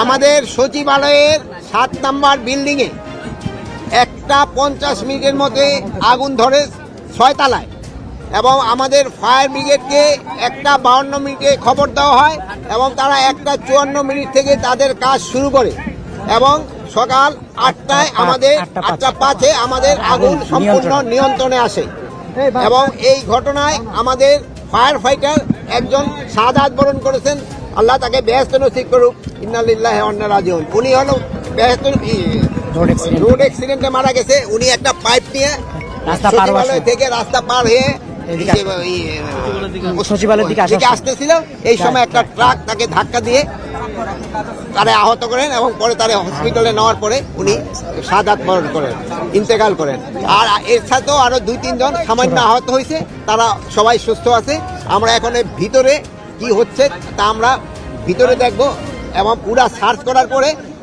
আমাদের সচিবালয়ের সাত নাম্বার বিল্ডিংয়ে একটা পঞ্চাশ মিনিটের মধ্যে আগুন ধরে ছয়তলায় এবং আমাদের ফায়ার ব্রিগেডকে একটা বাউন্ন মিনিটে খবর দেওয়া হয় এবং তারা একটা চুয়ান্ন মিনিট থেকে তাদের কাজ শুরু করে এবং সকাল আটটায় আমাদের আটটা পাঁচ। আটটা পাঁচে আমাদের আগুন সম্পূর্ণ নিয়ন্ত্রণে আসে এবং এই ঘটনায় আমাদের ফায়ার ফাইটার একজন শাহাদাত বরণ করেছেন। আল্লাহ তাকে ব্যস্ত নসিব করুক। ইন্নালিল্লাহ অন্য রাজিউন। উনি হলো ব্যস্ত রোড অ্যাক্সিডেন্ট মারা গেছে। উনি একটা পাইপ নিয়ে রাস্তা থেকে রাস্তা পার হয়ে সচিবালয়ের দিকে সময়। আসতেছিল এই সময় একটা ট্রাক তাকে ধাক্কা দিয়ে তারে আহত করেন এবং পরে তারে হসপিটালে নেওয়ার পরে উনি সাদাত বরণ করেন ইন্তেকাল করেন। আর এর সাথেও আরও দুই তিনজন সামান্য আহত হয়েছে তারা সবাই সুস্থ আছে। আমরা এখন ভিতরে কি হচ্ছে তা আমরা ভিতরে দেখব এবং পুরা সার্চ করার পরে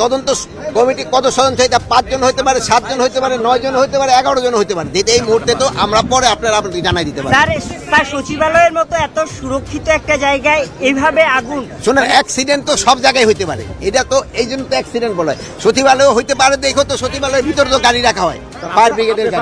তদন্ত কমিটি কত সদস্য এটা পাঁচজন হইতে পারে সাতজন হইতে পারে নয় জন হইতে পারে এগারো জন হইতে পারে? যেটা এই মুহূর্তে তো আমরা পরে আপনারা আপনাদের জানাই দিতে পারি। সচিবালয়ের মতো এত সুরক্ষিত একটা জায়গায় এইভাবে আগুন? শোনেন অ্যাক্সিডেন্ট তো সব জায়গায় হইতে পারে। এটা তো এই জন্য তো অ্যাক্সিডেন্ট বলা। হয় সচিবালয় হইতে পারে দেখো তো সচিবালয়ের ভিতরে তো গাড়ি রাখা হয়। ফায়ার ব্রিগেডের গাড়ি।